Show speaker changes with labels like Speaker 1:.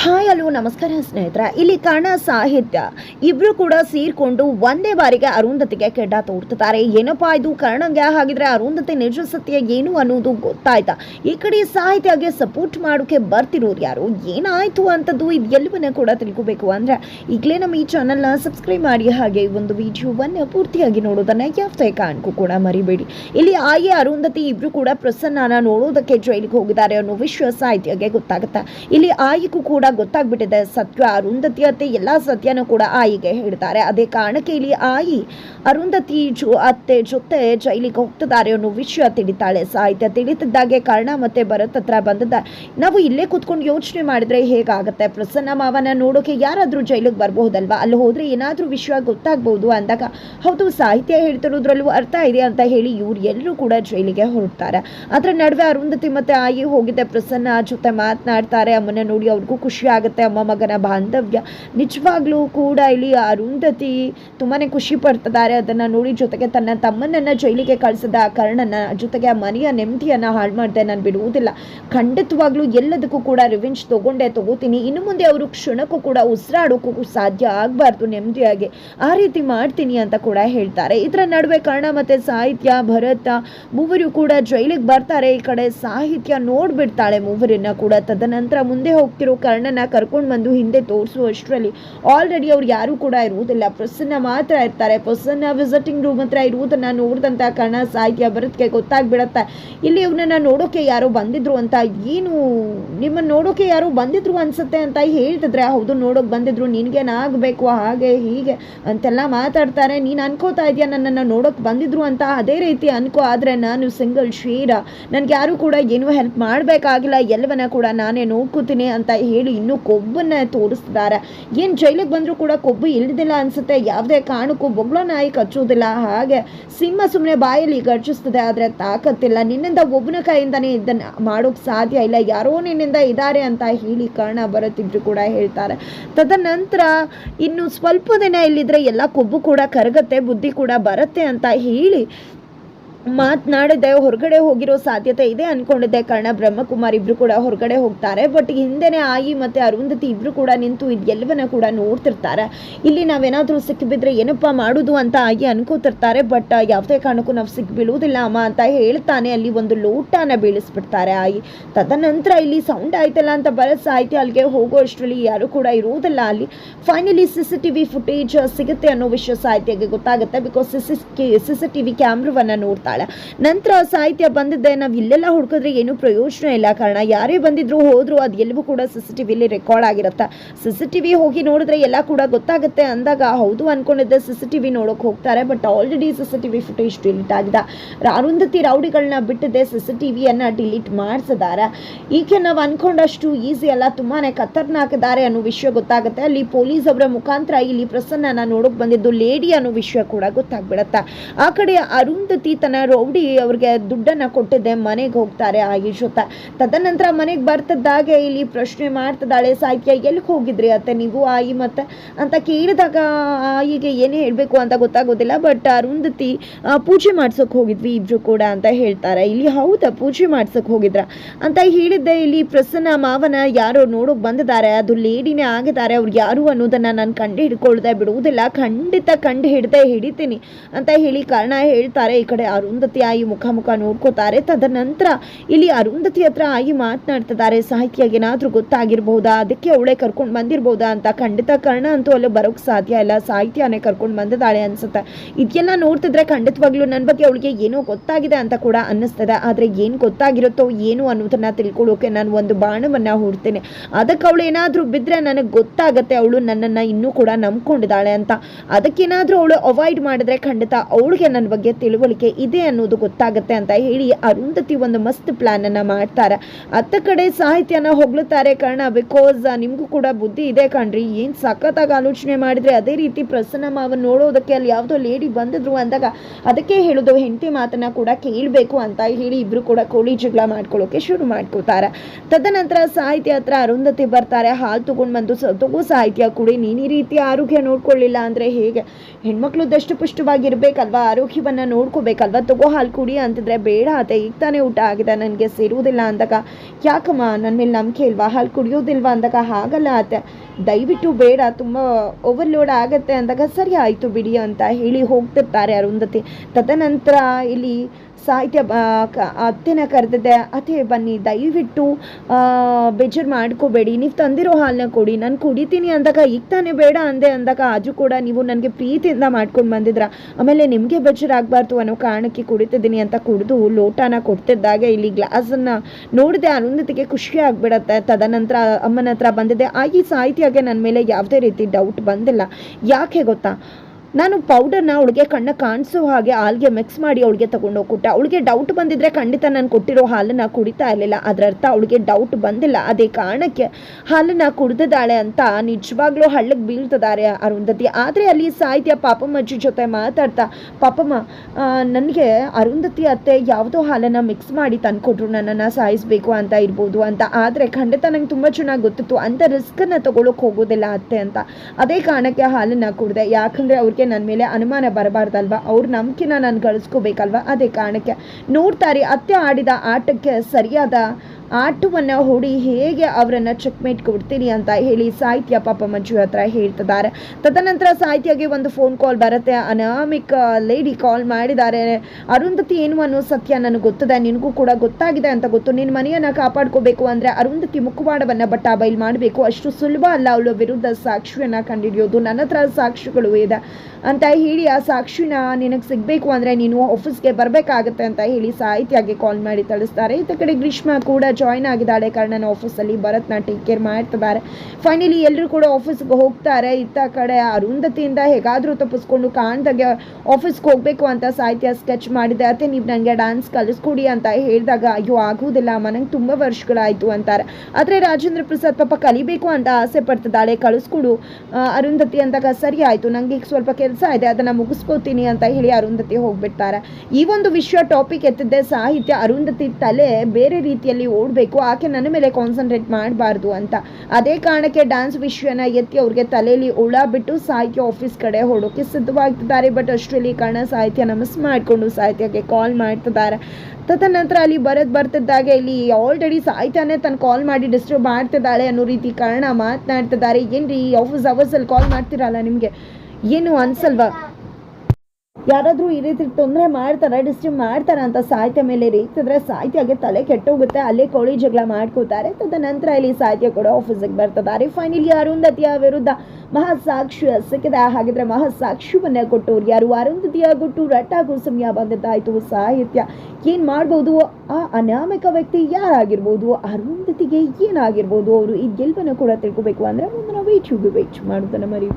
Speaker 1: Hi hello ನಮಸ್ಕಾರ ಸ್ನೇಹಿತರೆ. ಇಲ್ಲಿ ಕಣ ಸಾಹಿತ್ಯ. ಇಬ್ರು ಕೂಡ ಸೇರ್ಕೊಂಡು ಒಂದೇ ಬಾರಿಗೆ ಅರುಂಧತಿಗೆ ಕೆಡ್ಡ ತೋರ್ತಾರೆ ಏನಪ್ಪಾ ಇದು? ಕರ್ಣಂಗೆ ಹಾಗಿದ್ರೆ ಅರುಂಧತಿ ನಿಜ ಸತ್ಯ ಏನು ಅನ್ನೋದು ಗೊತ್ತಾಯ್ತಾ? ಈ ಕಡೆ ಸಾಹಿತ್ಯಗೆ ಸಪೋರ್ಟ್ ಮಾಡೋಕೆ ಬರ್ತಿರೋರು ಯಾರು? ಏನಾಯ್ತು ಅಂತದ್ದು ಇದು ಎಲ್ಲವನ್ನ ಕೂಡ ತಿಳ್ಕೋಬೇಕು ಅಂದ್ರೆ ಈಗಲೇ ನಮ್ಮ ಈ ಚಾನಲ್ನ ಸಬ್ಸ್ಕ್ರೈಬ್ ಮಾಡಿ ಹಾಗೆ ಒಂದು ವಿಡಿಯೋವನ್ನು ಪೂರ್ತಿಯಾಗಿ ನೋಡೋದನ್ನ ಯಾವುದೇ ಕಾರಣಕ್ಕೂ ಕೂಡ ಮರಿಬೇಡಿ. ಇಲ್ಲಿ ಆಯಿ ಅರುಂಧತಿ ಇಬ್ರು ಕೂಡ ಪ್ರಸನ್ನನ ನೋಡೋದಕ್ಕೆ ಜೈಲಿಗೆ ಹೋಗಿದ್ದಾರೆ ಅನ್ನೋ ವಿಷಯ ಸಾಹಿತ್ಯಗೆ ಗೊತ್ತಾಗುತ್ತೆ. ಇಲ್ಲಿ ಆಯಿಗೂ ಕೂಡ ಗೊತ್ತಾಗ್ಬಿಟ್ಟಿದೆ. ಸತ್ಯ ಅರುಂಧತಿ ಅತ್ತೆ ಎಲ್ಲ ಸತ್ಯನೂ ಕೂಡ ಆಯಿಗೆ ಹೇಳ್ತಾರೆ. ಅದೇ ಕಾರಣಕ್ಕೆ ಇಲ್ಲಿ ಆಯಿ, ಅರುಂಧತಿ ಜೊ ಅತ್ತೆ ಜೊತೆ ಜೈಲಿಗೆ ಹೋಗ್ತಿದ್ದಾರೆ ಅನ್ನೋ ವಿಷಯ ತಿಳಿತಾಳೆ. ಸಾಹಿತ್ಯ ತಿಳಿತಿದ್ದಾಗೆ ಕಾರಣ ಮತ್ತೆ ಭರತ್ ಹತ್ರ ಬಂದದ ನಾವು ಇಲ್ಲೇ ಕೂತ್ಕೊಂಡು ಯೋಚನೆ ಮಾಡಿದ್ರೆ ಹೇಗಾಗುತ್ತೆ? ಪ್ರಸನ್ನ ಮಾವನ ನೋಡೋಕೆ ಯಾರಾದರೂ ಜೈಲಿಗೆ ಬರಬಹುದಲ್ವಾ ಅಲ್ಲಿ ಹೋದ್ರೆ ಏನಾದ್ರೂ ವಿಷಯ ಗೊತ್ತಾಗ್ಬಹುದು ಅಂದಾಗ, ಹೌದು, ಸಾಹಿತ್ಯ ಹೇಳ್ತಿರೋದ್ರಲ್ಲೂ ಅರ್ಥ ಇದೆ ಅಂತ ಹೇಳಿ ಇವ್ರು ಎಲ್ಲರೂ ಕೂಡ ಜೈಲಿಗೆ ಹೊರಡ್ತಾರೆ. ಅದ್ರ ನಡುವೆ ಅರುಂಧತಿ ಮತ್ತೆ ಆಯಿ ಹೋಗಿದ್ದೆ ಪ್ರಸನ್ನ ಜೊತೆ ಮಾತನಾಡ್ತಾರೆ. ಅಮ್ಮನ ನೋಡಿ ಅವ್ರಿಗೂ ಆಗುತ್ತೆ ಅಮ್ಮ ಮಗನ ಬಾಂಧವ್ಯ. ನಿಜವಾಗ್ಲೂ ಕೂಡ ಇಲ್ಲಿ ಅರುಂಧತಿ ತುಂಬಾನೇ ಖುಷಿ ಪಡ್ತಿದ್ದಾರೆ ಅದನ್ನ ನೋಡಿ ಜೊತೆಗೆ ತನ್ನ ತಮ್ಮನನ್ನ ಜೈಲಿಗೆ ಕಳಿಸಿದ ಕರ್ಣನ ಜೊತೆಗೆ ಆ ಮನೆಯ ನೆಮ್ಮದಿಯನ್ನ ಹಾಳು ಮಾಡಿದೆ ನಾನು ಬಿಡುವುದಿಲ್ಲ. ಖಂಡಿತವಾಗ್ಲೂ ಎಲ್ಲದಕ್ಕೂ ಕೂಡ ರಿವೆಂಜ್ ತಗೊಂಡೇ, ತಗೋತೀನಿ. ಇನ್ನು ಮುಂದೆ ಅವರು ಕ್ಷಣಕ್ಕೂ ಕೂಡ ಉಸಿರಾಡೋಕ್ಕೂ ಸಾಧ್ಯ ಆಗಬಾರ್ದು ನೆಮ್ಮದಿಯಾಗಿ. ಆ ರೀತಿ ಮಾಡ್ತೀನಿ ಅಂತ ಕೂಡ ಹೇಳ್ತಾರೆ. ಇದರ ನಡುವೆ ಕರ್ಣ ಮತ್ತೆ ಸಾಹಿತ್ಯ, ಭರತ ಮೂವರು ಕೂಡ ಜೈಲಿಗೆ ಬರ್ತಾರೆ. ಈ ಕಡೆ ಸಾಹಿತ್ಯ ನೋಡ್ಬಿಡ್ತಾಳೆ ಮೂವರನ್ನ ಕೂಡ. ತದನಂತರ ಮುಂದೆ ಹೋಗ್ತಿರೋ ಕರ್ಣನ ಕರ್ಕೊಂಡು ಬಂದು ಹಿಂದೆ ತೋರಿಸುವಷ್ಟರಲ್ಲಿ ಆಲ್ರೆಡಿ ಅವ್ರು ಯಾರು ಕೂಡ ಇರುವುದಿಲ್ಲ. ಪ್ರಸನ್ನ ಮಾತ್ರ ಇರ್ತಾರೆ. ಪ್ರಸನ್ನ ವಿಸಿಟಿಂಗ್ ರೂಮ್ ಹತ್ರ ಇರುವುದನ್ನು ನೋಡಿದಂಥ ಕಣ ಸಾಹಿತ್ಯ ಭರತ್ಗೆ ಗೊತ್ತಾಗ್ಬಿಡತ್ತೆ. ಇಲ್ಲಿ ಇವನನ್ನು ನೋಡೋಕೆ ಯಾರೋ ಬಂದಿದ್ರು ಅಂತ ಏನು ನಿಮ್ಮನ್ನ ನೋಡೋಕೆ ಯಾರೋ ಬಂದಿದ್ರು ಅನ್ಸುತ್ತೆ ಅಂತ ಹೇಳ್ತಿದ್ರೆ, ಹೌದು, ನೋಡೋಕೆ ಬಂದಿದ್ರು. ನಿನಗೇನಾಗಬೇಕು? ಹಾಗೆ, ಹೀಗೆ ಅಂತೆಲ್ಲ ಮಾತಾಡ್ತಾರೆ. ನೀನು ಅನ್ಕೋತಾ ಇದೆಯಾ ನನ್ನನ್ನು ನೋಡೋಕೆ ಬಂದಿದ್ರು ಅಂತ? ಅದೇ ರೀತಿ ಅನ್ಕೋ. ಆದರೆ ನಾನು ಸಿಂಗಲ್ ಶೀರ ನನಗೆ ಯಾರು ಕೂಡ ಏನೂ ಹೆಲ್ಪ್ ಮಾಡಬೇಕಾಗಿಲ್ಲ. ಎಲ್ಲವನ್ನ ಕೂಡ ನಾನೇ ನೋಡ್ಕೋತೀನಿ ಅಂತ ಹೇಳಿ ಇನ್ನೂ ಕೊಬ್ಬನ್ನ ತೋರಿಸ್ತಿದ್ದಾರೆ. ಏನು ಜೈಲಿಗೆ ಬಂದರೂ ಕೂಡ ಕೊಬ್ಬು ಇಳಿದಿಲ್ಲ ಅನ್ಸುತ್ತೆ. ಯಾವುದೇ ಕಾರಣಕ್ಕೂ ಬೊಗ್ಳ ನಾಯಿ ಕಚ್ಚೋದಿಲ್ಲ ಹಾಗೆ ಸಿಂಹ ಸುಮ್ಮನೆ ಬಾಯಲ್ಲಿ ಗರ್ಜಿಸ್ತದೆ, ಆದರೆ ತಾಕತ್ತಿಲ್ಲ. ನಿನ್ನಿಂದ ಒಬ್ಬನ ಕೈಯಿಂದನೇ ಇದನ್ನು ಮಾಡೋಕೆ ಸಾಧ್ಯ ಇಲ್ಲ. ಯಾರೋ ನಿನ್ನಿಂದ ಇದ್ದಾರೆ ಅಂತ ಹೇಳಿ ಕರ್ಣ ಬರುತ್ತಿದ್ರು ಕೂಡ ಹೇಳ್ತಾರೆ. ತದನಂತರ ಇನ್ನು ಸ್ವಲ್ಪ ದಿನ ಇಲ್ಲಿದ್ರೆ ಎಲ್ಲ ಕೊಬ್ಬು ಕೂಡ ಕರಗತ್ತೆ, ಬುದ್ಧಿ ಕೂಡ ಬರುತ್ತೆ ಅಂತ ಹೇಳಿ ಮಾತನಾಡಿದೆ ಹೊರಗಡೆ ಹೋಗಿರೋ ಸಾಧ್ಯತೆ ಇದೆ ಅನ್ಕೊಂಡಿದ್ದೆ. ಕಾರಣ ಬ್ರಹ್ಮಕುಮಾರ್ ಇಬ್ರು ಕೂಡ ಹೊರಗಡೆ ಹೋಗ್ತಾರೆ. ಬಟ್ ಹಿಂದೆನೆ ಆಯಿ ಮತ್ತೆ ಅರುಂಧತಿ ಇಬ್ರು ಕೂಡ ನಿಂತು ಇದೆಲ್ಲವನ್ನ ಕೂಡ ನೋಡ್ತಿರ್ತಾರೆ. ಇಲ್ಲಿ ನಾವೇನಾದರೂ ಸಿಕ್ಕಿಬಿದ್ರೆ ಏನಪ್ಪ ಮಾಡೋದು ಅಂತ ಆಗಿ ಅನ್ಕೋತಿರ್ತಾರೆ. ಬಟ್ ಯಾವುದೇ ಕಾರಣಕ್ಕೂ ನಾವು ಸಿಕ್ ಬೀಳುವುದಿಲ್ಲ. ಅಮ್ಮ ಅಂತ ಹೇಳ್ತಾನೆ ಅಲ್ಲಿ ಒಂದು ಲೋಟನ ಬೀಳಿಸ್ಬಿಡ್ತಾರೆ ಆಯಿ. ತದನಂತರ ಇಲ್ಲಿ ಸೌಂಡ್ ಆಯ್ತಲ್ಲ ಅಂತ ಬರೋ ಸಾಹಿತ್ಯ ಅಲ್ಲಿಗೆ ಹೋಗೋ ಅಷ್ಟರಲ್ಲಿ ಯಾರು ಕೂಡ ಇರುವುದಿಲ್ಲ ಅಲ್ಲಿ. Finally C C T V footage ಸಿಗುತ್ತೆ ಅನ್ನೋ ವಿಷಯ ಸಾಹಿತ್ಯಗೆ ಗೊತ್ತಾಗುತ್ತೆ? Because C C C T V ಕ್ಯಾಮ್ರವನ್ನ ನೋಡ್ತಾಳೆ ನಂತರ ಸಾಹಿತ್ಯ ಬಂದಿದ್ದೆ ನಾವು ಇಲ್ಲೆಲ್ಲ ಹುಡುಕಿದ್ರೆ ಏನೂ ಪ್ರಯೋಜನ ಇಲ್ಲ. ಕಾರಣ ಯಾರೇ ಬಂದಿದ್ರು ಹೋದ್ರು ಅದು ಎಲ್ಲವೂ ಕೂಡ ಸಿ ಸಿ ಟಿ ವಿಲಿ ರೆಕಾರ್ಡ್ ಆಗಿರುತ್ತೆ. ಸಿ ಸಿ ಟಿ ವಿ ಹೋಗಿ ನೋಡಿದ್ರೆ ಎಲ್ಲ ಕೂಡ ಗೊತ್ತಾಗುತ್ತೆ. ಅಂದಾಗ ಹೌದು ಅನ್ಕೊಂಡಿದ್ದೆ ಸಿ ಸಿ ಟಿ ವಿ ನೋಡೋಕೆ ಹೋಗ್ತಾರೆ. But already C C T V footage delete ಆಗಿದೆ. ಅರುಂಧತಿ ರೌಡಿಗಳನ್ನ ಬಿಟ್ಟಿದ್ದೆ ಸಿ ಸಿ ಟಿ ವಿಯನ್ನು ಡಿಲೀಟ್ ಮಾಡಿಸಿದ್ದಾರೆ ಈಕೆ ನಾವು ಅನ್ಕೊಂಡಷ್ಟು ಈಸಿ ಅಲ್ಲ. ತುಂಬಾನೇ ಖತರ್ನಾಕ್ ಅನ್ನೋ ವಿಷಯ ಗೊತ್ತಾಗುತ್ತೆ. ಅಲ್ಲಿ ಪೊಲೀಸ್ ಅವರ ಮುಖಾಂತರ ಇಲ್ಲಿ ಪ್ರಸನ್ನನ ನೋಡೋಕೆ ಬಂದಿದ್ದು ಲೇಡಿ ಅನ್ನೋ ವಿಷಯ ಕೂಡ ಗೊತ್ತಾಗ್ಬಿಡತ್ತೆ. ಆ ಕಡೆ ಅರುಂಧತಿ ತನ್ನ ರೌಡಿ ಅವ್ರಿಗೆ ದುಡ್ಡನ್ನ ಕೊಟ್ಟಿದ್ದೆ, ಮನೆಗೆ ಹೋಗ್ತಾರೆ ಆಯುಷ್ ಜೊತೆ ತದನಂತರ ಮನೆಗೆ ಬರ್ತಿದ್ದಾಗೆ ಇಲ್ಲಿ ಪ್ರಶ್ನೆ ಮಾಡ್ತಿದ್ದಾಳೆ ಸಾಹಿತ್ಯ ಎಲ್ಲಿಗೆ ಹೋಗಿದ್ರಿ ಅತ್ತೆ? ನೀವು ಆಯಿ ಮತ್ತೆ? ಅಂತ ಕೇಳಿದಾಗ ಆಯಿಗೆ ಏನೇ ಹೇಳಬೇಕು ಅಂತ ಗೊತ್ತಾಗೋದಿಲ್ಲ, ಬಟ್ ಅರುಂಧತಿ ಪೂಜೆ ಮಾಡ್ಸೋಕೆ ಹೋಗಿದ್ವಿ ಇಬ್ರು ಕೂಡ ಅಂತ ಹೇಳ್ತಾರೆ. ಇಲ್ಲಿ ಹೌದಾ? ಪೂಜೆ ಮಾಡ್ಸೋಕೆ ಹೋಗಿದ್ರ? ಅಂತ ಹೇಳಿದ್ದೆ. ಇಲ್ಲಿ ಪ್ರಸನ್ನ ಮಾವನ ಯಾರೋ ನೋಡೋಕೆ ಬಂದಿದ್ದಾರೆ. ಅದು ಲೇಡಿನೇ ಆಗಿದ್ದಾರೆ. ಅವ್ರು ಯಾರು ಅನ್ನೋದನ್ನ ನಾನು ಕಂಡು ಹಿಡ್ಕೊಳ್ದೆ ಬಿಡುವುದಿಲ್ಲ. ಖಂಡಿತ ಕಂಡು ಹಿಡ್ದೆ ಹಿಡಿತೀನಿ ಅಂತ ಹೇಳಿ ಕಾರಣ ಹೇಳ್ತಾರೆ ಈ ಕಡೆ ಅರುಂಧತಿ ಆಯಿ ಮುಖ ಮುಖ ನೋಡ್ಕೋತಾರೆ. ತದನಂತರ ಇಲ್ಲಿ ಅರುಂಧತಿ ಹತ್ರ ಆಯಿ ಮಾತನಾಡ್ತಿದ್ದಾರೆ. ಸಾಹಿತ್ಯ ಏನಾದ್ರೂ ಗೊತ್ತಾಗಿರ್ಬಹುದಾ ಅದಕ್ಕೆ ಅವಳೇ ಕರ್ಕೊಂಡು ಬಂದಿರ್ಬೋದಾ ಅಂತ ಖಂಡಿತ ಕರ್ಣ ಅಂತೂ ಅಲ್ಲಿ ಬರೋಕ್ ಸಾಧ್ಯ ಇಲ್ಲ. ಸಾಹಿತ್ಯನೇ ಕರ್ಕೊಂಡು ಬಂದಿದ್ದಾಳೆ ಅನ್ಸುತ್ತೆ. ಇದೆಲ್ಲ ನೋಡ್ತಿದ್ರೆ ಖಂಡಿತವಾಗ್ಲೂ ನನ್ನ ಬಗ್ಗೆ ಅವಳಿಗೆ ಏನೋ ಗೊತ್ತಾಗಿದೆ ಅಂತ ಕೂಡ ಅನ್ನಿಸ್ತದೆ. ಆದ್ರೆ ಏನು ಗೊತ್ತಾಗಿರುತ್ತೋ ಏನು ಅನ್ನೋದನ್ನ ತಿಳ್ಕೊಳ್ಳೋಕೆ ನಾನು ಒಂದು ಬಾಣವನ್ನ ಹೂಡ್ತೇನೆ. ಅದಕ್ಕೆ ಅವಳು ಏನಾದ್ರೂ ಬಿದ್ರೆ ನನಗೆ ಗೊತ್ತಾಗತ್ತೆ ಅವಳು ನನ್ನನ್ನ ಇನ್ನೂ ಕೂಡ ನಂಬ್ಕೊಂಡಿದ್ದಾಳೆ ಅಂತ. ಅದಕ್ಕೇನಾದ್ರೂ ಅವಳು ಅವಾಯ್ಡ್ ಮಾಡಿದ್ರೆ ಖಂಡಿತ ಅವಳಿಗೆ ನನ್ನ ಬಗ್ಗೆ ತಿಳುವಳಿಕೆ ಇದೆ ಅನ್ನೋದು ಗೊತ್ತಾಗುತ್ತೆ ಅಂತ ಹೇಳಿ ಅರುಂಧತಿ ಒಂದು ಮಸ್ತ್ ಪ್ಲಾನ್ ಅನ್ನ ಮಾಡ್ತಾರೆ. ಅತ್ತ ಕಡೆ ಸಾಹಿತ್ಯನ ಹೊಗಳುತ್ತಾರೆ ಕಾರಣ ಬಿಕಾಸ್ ನಿಮಗೂ ಕೂಡ ಬುದ್ಧಿ ಇದೆ ಕಣ್ರಿ. ಏನ್ ಸಖತ್ತಾಗಿ ಆಲೋಚನೆ ಮಾಡಿದ್ರೆ ಅದೇ ರೀತಿ ಪ್ರಸನ್ನ ಮಾವನ್ ನೋಡೋದಕ್ಕೆ ಅಲ್ಲಿ ಯಾವುದೋ ಲೇಡಿ ಬಂದಿದ್ರು ಅಂದಾಗ ಅದಕ್ಕೆ ಹೇಳೋದು ಹೆಂಡತಿ ಮಾತನ್ನ ಕೂಡ ಕೇಳಬೇಕು ಅಂತ ಹೇಳಿ ಇಬ್ರು ಕೂಡ ಕೋಳಿ ಜಗಳ ಮಾಡ್ಕೊಳ್ಳೋಕೆ ಶುರು ಮಾಡ್ಕೋತಾರೆ. ತದನಂತರ ಸಾಹಿತ್ಯ ಹತ್ರ ಅರುಂಧತಿ ಬರ್ತಾರೆ. ಹಾಲು ತಗೊಂಡ್ ಬಂದು ತಗೋ ಸಾಹಿತ್ಯ ಕುಡಿ. ನೀನ್ ಈ ರೀತಿ ಆರೋಗ್ಯ ನೋಡ್ಕೊಳ್ಳಿಲ್ಲ ಅಂದ್ರೆ ಹೇಗೆ? ಹೆಣ್ಮಕ್ಳು ದಷ್ಟು ಪುಷ್ಟವಾಗಿರ್ಬೇಕಲ್ವಾ? ಆರೋಗ್ಯವನ್ನ ನೋಡ್ಕೋಬೇಕಲ್ವಾ? ತಗೋ ಹಾಲು ಕುಡಿ ಅಂತಿದ್ರೆ ಬೇಡ ಅತ್ತೆ. ಈಗ ತಾನೇ ಊಟ ಆಗಿದೆ, ನನಗೆ ಸೇರುವುದಿಲ್ಲ ಅಂದಾಗ. ಯಾಕಮ್ಮ? ನನ್ನ ಮೇಲೆ ನಂಬಿಕೆ ಇಲ್ವಾ? ಹಾಲು ಕುಡಿಯೋದಿಲ್ವಾ ಅಂದಾಗ? ಹಾಗಲ್ಲ ಅತ್ತೆ. ದಯವಿಟ್ಟು ಬೇಡ, ತುಂಬ ಓವರ್ಲೋಡ್ ಆಗುತ್ತೆ ಅಂದಾಗ ಸರಿ ಆಯಿತು ಬಿಡಿ ಅಂತ ಹೇಳಿ ಹೋಗ್ತಿರ್ತಾರೆ ಅರುಂಧತಿ. ತದನಂತರ ಇಲ್ಲಿ ಸಾಹಿತ್ಯ ಅತ್ತೆನ ಕರೆದಿದ್ದೆ, ಅತ್ತೆ ಬನ್ನಿ, ದಯವಿಟ್ಟು ಬೇಜಾರು ಮಾಡ್ಕೋಬೇಡಿ. ನೀವು ತಂದಿರೋ ಹಾಲನ್ನ ಕೊಡಿ. ನಾನು ಕುಡಿತೀನಿ ಅಂದಾಗ, ಈಗ ತಾನೇ ಬೇಡ ಅಂದೆ ಅಂದಾಗ ಅದು ಕೂಡ ನೀವು ನನಗೆ ಪ್ರೀತಿಯಿಂದ ಮಾಡ್ಕೊಂಡು ಬಂದಿದ್ರ ಆಮೇಲೆ ನಿಮಗೆ ಬೇಜಾರಾಗಬಾರ್ದು ಅನ್ನೋ ಕಾರಣಕ್ಕೆ ಕುಡಿತಿದ್ದೀನಿ ಅಂತ ಕುಡಿದು ಲೋಟನ ಕೊಡ್ತಿದ್ದಾಗೆ, ಇಲ್ಲಿ ಗ್ಲಾಸನ್ನು ನೋಡಿದೆ, ಅರುಂಧತಿಗೆ ಖುಷಿ ಆಗ್ಬಿಡತ್ತೆ. ತದನಂತರ ಅಮ್ಮನ ಹತ್ರ ಬಂದಿದೆ ಆಗಿ ಸಾಹಿತಿಯಾಗೆ ನನ್ನ ಮೇಲೆ ಯಾವುದೇ ರೀತಿ ಡೌಟ್ ಬಂದಿಲ್ಲ. ಯಾಕೆ ಗೊತ್ತಾ? ನಾನು ಪೌಡರ್ನ ಅವಳಿಗೆ ಕಣ್ಣ ಕಾಣಿಸೋ ಹಾಗೆ ಹಾಲ್ಗೆ ಮಿಕ್ಸ್ ಮಾಡಿ ಅವಳಿಗೆ ತಗೊಂಡು ಕೊಟ್ಟೆ ಅವಳಿಗೆ ಡೌಟ್ ಬಂದಿದ್ರೆ ಖಂಡಿತ ನಾನು ಕೊಟ್ಟಿರೋ ಹಾಲನ್ನು ಕುಡಿತಾ ಇರಲಿಲ್ಲ. ಅದರ ಅರ್ಥ ಅವಳಿಗೆ ಡೌಟ್ ಬಂದಿಲ್ಲ. ಅದೇ ಕಾರಣಕ್ಕೆ ಹಾಲನ್ನು ಕುಡಿದಿದ್ದಾಳೆ ಅಂತ ನಿಜವಾಗ್ಲೂ ಹಳ್ಳಕ್ಕೆ ಬೀಳ್ತಿದ್ದಾರೆ ಅರುಂಧತಿ. ಆದರೆ ಅಲ್ಲಿ ಸಾಹಿತ್ಯ ಪಾಪಮ್ಮಜ್ಜಿ ಜೊತೆ ಮಾತಾಡ್ತಾ, ಪಾಪಮ್ಮ ನನಗೆ ಅರುಂಧತಿ ಅತ್ತೆ ಯಾವುದೋ ಹಾಲನ್ನು ಮಿಕ್ಸ್ ಮಾಡಿ ತಂದುಕೊಟ್ರು. ನನ್ನನ್ನು ಸಾಯಿಸಬೇಕು ಅಂತ ಇರ್ಬೋದು ಅಂತ. ಆದರೆ ಖಂಡಿತ ನಂಗೆ ತುಂಬ ಚೆನ್ನಾಗಿ ಗೊತ್ತಿತ್ತು. ಅಂತ ರಿಸ್ಕನ್ನು ತಗೊಳಕ್ಕೆ ಹೋಗೋದಿಲ್ಲ ಅತ್ತೆ ಅಂತ. ಅದೇ ಕಾರಣಕ್ಕೆ ಹಾಲನ್ನು ಕುಡಿದೆ. ಯಾಕಂದರೆ ಅವ್ರಿಗೆ ನನ್ನ ಮೇಲೆ ಅನುಮಾನ ಬರಬಾರ್ದಲ್ವಾ? ಅವ್ರ ನಂಬಿಕೆನ ನಾನು ಗಳಿಸ್ಕೋಬೇಕಲ್ವ? ಅದೇ ಕಾರಣಕ್ಕೆ. ನೋಡ್ತಾರೆ ಅತ್ತೆ ಆಡಿದ ಆಟಕ್ಕೆ ಸರಿಯಾದ ಆಟವನ್ನು ಹೂಡಿ, ಹೇಗೆ ಅವರನ್ನು ಚೆಕ್ಮೇಟ್ ಕೊಡ್ತೀನಿ ಅಂತ ಹೇಳಿ ಸಾಹಿತ್ಯ ಪಾಪ ಮಂಜು ಹತ್ರ ಹೇಳ್ತಿದ್ದಾರೆ. ತದನಂತರ ಸಾಹಿತ್ಯಗೆ ಒಂದು ಫೋನ್ ಕಾಲ್ ಬರುತ್ತೆ. ಅನಾಮಿಕ ಲೇಡಿ ಕಾಲ್ ಮಾಡಿದ್ದಾರೆ. ಅರುಂಧತಿ ಏನು ಅನ್ನೋ ಸತ್ಯ ನನಗೆ ಗೊತ್ತದೆ, ನಿನಗೂ ಕೂಡ ಗೊತ್ತಾಗಿದೆ ಅಂತ ಗೊತ್ತು. ನಿನ್ನ ಮನೆಯನ್ನು ಕಾಪಾಡ್ಕೋಬೇಕು ಅಂದರೆ ಅರುಂಧತಿ ಮುಖವಾಡವನ್ನು ಬಟ್ಟ ಬೈಲ್ ಮಾಡಬೇಕು. ಅಷ್ಟು ಸುಲಭ ಅಲ್ಲ, ಅವಳ ವಿರುದ್ಧ ಸಾಕ್ಷಿಯನ್ನು ಕಂಡುಹಿಡಿಯೋದು ನನ್ನ ಹತ್ರ ಸಾಕ್ಷಿಗಳು ಇದೆ ಅಂತ ಹೇಳಿ ಆ ಸಾಕ್ಷಿನ ನಿನಗೆ ಸಿಗಬೇಕು ಅಂದರೆ ನೀನು ಆಫೀಸ್ಗೆ ಬರಬೇಕಾಗತ್ತೆ ಅಂತ ಹೇಳಿ ಸಾಹಿತ್ಯಗೆ ಕಾಲ್ ಮಾಡಿ ತಿಳಿಸ್ತಾರೆ. ಇತ್ತ ಕಡೆ ಗ್ರೀಷ್ಮ ಕೂಡ ಜಾಯ್ನ್ ಆಗಿದ್ದಾಳೆ ಕರ್ಣನ ಆಫೀಸಲ್ಲಿ ಭರತ್ನ ಟೇಕ್ ಕೇರ್ ಮಾಡ್ತಿದ್ದಾರೆ ಫೈನಲಿ ಎಲ್ಲರೂ ಕೂಡ ಆಫೀಸ್ಗೆ ಹೋಗ್ತಾರೆ. ಇತ್ತ ಕಡೆ ಅರುಂಧತಿಯಿಂದ ಹೇಗಾದರೂ ತಪ್ಪಿಸ್ಕೊಂಡು ಕಾಣ್ದಾಗೆ ಆಫೀಸ್ಗೆ ಹೋಗಬೇಕು ಅಂತ ಸಾಹಿತ್ಯ ಸ್ಕೆಚ್ ಮಾಡಿದೆ. ಅತ್ತೆ, ನೀವು ನನಗೆ ಡ್ಯಾನ್ಸ್ ಕಲಿಸ್ಕೊಡಿ ಅಂತ ಹೇಳಿದಾಗ, ಅಯ್ಯೋ ಆಗುವುದಿಲ್ಲ ನಂಗೆ ತುಂಬ ವರ್ಷಗಳಾಯಿತು ಅಂತಾರೆ. ಆದರೆ ರಾಜೇಂದ್ರ ಪ್ರಸಾದ್ ಪಾಪ ಕಲಿಬೇಕು ಅಂತ ಆಸೆ ಪಡ್ತಿದ್ದಾಳೆ. ಕಳಿಸ್ಕೊಡು. ಅರುಂಧತಿ ಅಂದಾಗ ಸರಿ ಆಯಿತು. ನನಗೆ ಈಗ ಸ್ವಲ್ಪ ಕೆಲಸ ಇದೆ. ಅದನ್ನು ಮುಗಿಸ್ಕೋತೀನಿ ಅಂತ ಹೇಳಿ ಅರುಂಧತಿ ಹೋಗ್ಬಿಡ್ತಾರೆ. ಈ ಒಂದು ವಿಷಯ ಟಾಪಿಕ್ ಎತ್ತಿದ್ದೆ. ಸಾಹಿತ್ಯ ಅರುಂಧತಿ ತಲೆ ಬೇರೆ ರೀತಿಯಲ್ಲಿ ಓಡಬೇಕು ಆಕೆ ನನ್ನ ಮೇಲೆ ಕಾನ್ಸಂಟ್ರೇಟ್ ಮಾಡಬಾರ್ದು ಅಂತ. ಅದೇ ಕಾರಣಕ್ಕೆ ಡ್ಯಾನ್ಸ್ ವಿಷಯನ ಎತ್ತಿ ಅವ್ರಿಗೆ ತಲೆಯಲ್ಲಿ ಉಳ ಬಿಟ್ಟು ಸಾಹಿತ್ಯ ಆಫೀಸ್ ಕಡೆ ಹೊಡೋಕೆ ಸಿದ್ಧವಾಗ್ತಿದ್ದಾರೆ. ಬಟ್ ಅಷ್ಟರಲ್ಲಿ ಕಣ ಸಾಹಿತ್ಯ ನಮಸ್ ಮಾಡಿಕೊಂಡು ಸಾಹಿತ್ಯಕ್ಕೆ ಕಾಲ್ ಮಾಡ್ತಿದ್ದಾರೆ. ತದನಂತರ ಅಲ್ಲಿ ಬರೋದು ಬರ್ತಿದ್ದಾಗ ಇಲ್ಲಿ ಆಲ್ರೆಡಿ ಸಾಹಿತ್ಯನೇ ತನ್ನ ಕಾಲ್ ಮಾಡಿ ಡಿಸ್ಟರ್ಬ್ ಮಾಡ್ತಿದ್ದಾಳೆ ಅನ್ನೋ ರೀತಿ ಕಾರಣ ಮಾತನಾಡ್ತಿದ್ದಾರೆ. ಏನ್ರಿ ಆಫೀಸ್ ಅವರ್ಸಲ್ಲಿ ಕಾಲ್ ಮಾಡ್ತಿರಲ್ಲ ನಿಮಗೆ? ಏನು ಅನ್ಸಲ್ವಾ? ಯಾರಾದರೂ ಈ ರೀತಿ ತೊಂದರೆ ಮಾಡ್ತಾರೆ ಡಿಸ್ಟರ್ಬ್ ಮಾಡ್ತಾರೆ ಅಂತ ಸಾಹಿತ್ಯ ಮೇಲೆ ರೇಗ್ತಿದ್ರೆ ಸಾಹಿತ್ಯಗೆ ತಲೆ ಕೆಟ್ಟೋಗುತ್ತೆ, ಅಲ್ಲೇ ಕೋಳಿ ಜಗಳ ಮಾಡ್ಕೋತಾರೆ. ತದನಂತರ ಇಲ್ಲಿ ಸಾಹಿತ್ಯ ಕೂಡ ಆಫೀಸಿಗೆ ಬರ್ತದಾರೆ ಫೈನಲಿ ಅರುಂಧತಿಯ ವಿರುದ್ಧ ಮಹಾಸಾಕ್ಷಿ ಸಿಕ್ಕಿದೆ. ಹಾಗಿದ್ರೆ ಮಹಾಸಾಕ್ಷ್ಯವನ್ನ ಕೊಟ್ಟವ್ರು ಯಾರು? ಅರುಂಧತಿಯ ಗುಟ್ಟು ರಟ್ಟಾಗೋ ಸಮಯ ಬಂದಿದ್ದಾಯ್ತು ಸಾಹಿತ್ಯ. ಏನು ಮಾಡ್ಬೋದು? ಆ ಅನಾಮಿಕ ವ್ಯಕ್ತಿ ಯಾರಾಗಿರ್ಬೋದು? ಅರುಂಧತಿಗೆ ಏನಾಗಿರ್ಬೋದು? ಅವರು ಈ ಗೆಲ್ವನ್ನ ಕೂಡ ತಿಳ್ಕೊಬೇಕು ಅಂದ್ರೆ ಮುಂದಿನ ವೇಟ್ ವೇಟ್ ಮಾಡೋದನ್ನ ಮರಿ